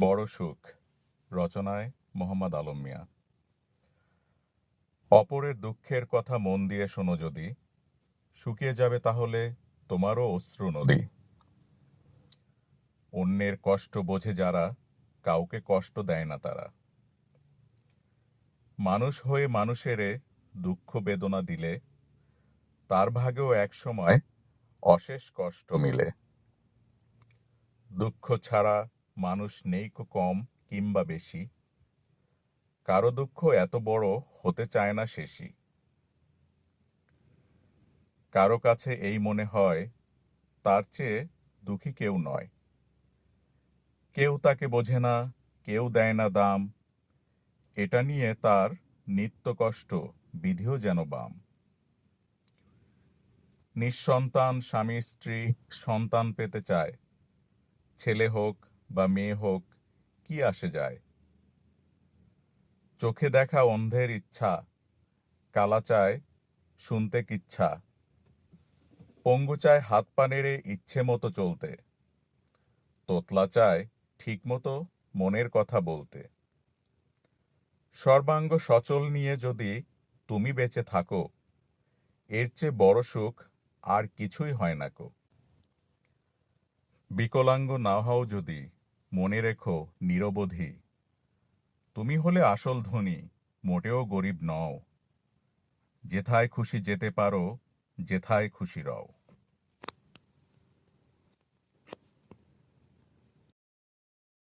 বড় সুখ, রচনায় মোহাম্মদ আলম মিয়া। অপরের দুঃখের কথা মন দিয়ে শোনো যদি, শুকিয়ে যাবে তাহলে তোমারও অশ্রু নদী। অন্যের কষ্ট বোঝে যারা, কাউকে কষ্ট দেয় না তারা। মানুষ হয়ে মানুষেরে দুঃখ বেদনা দিলে, তার ভাগেও একসময় অশেষ কষ্ট মিলে। দুঃখ ছাড়া মানুষ নেই কম কিংবা বেশি। কারও দুঃখ এত বড় হতে চায় না শেষই। কারও কাছে এই মনে হয়, তার চেয়ে দুঃখী কেউ নয়। কেউ তাকে বোঝে না, কেউ দেয় না দাম। এটা নিয়ে তার নিত্য কষ্ট, বিধিও যেন বাম। নিঃসন্তান স্বামী স্ত্রী সন্তান পেতে চায়। ছেলে হোক বা মেয়ে হোক, কি আসে যায়? চোখে দেখা অন্ধের ইচ্ছা, কালা চায় শুনতে কিচ্ছা। পঙ্গু চায় হাত পা নেড়ে ইচ্ছে মতো চলতে। তোতলা চায় ঠিক মতো মনের কথা বলতে। সর্বাঙ্গ সচল নিয়ে যদি তুমি বেঁচে থাকো, এর চেয়ে বড় সুখ আর কিছুই হয় না কো। বিকলাঙ্গ না হও যদি। মনে রেখো, নিরবধি। তুমি হলে আসল ধনী, মোটেও গরিব নও। যেথায় খুশি যেতে পারো, যেথায় খুশি রও।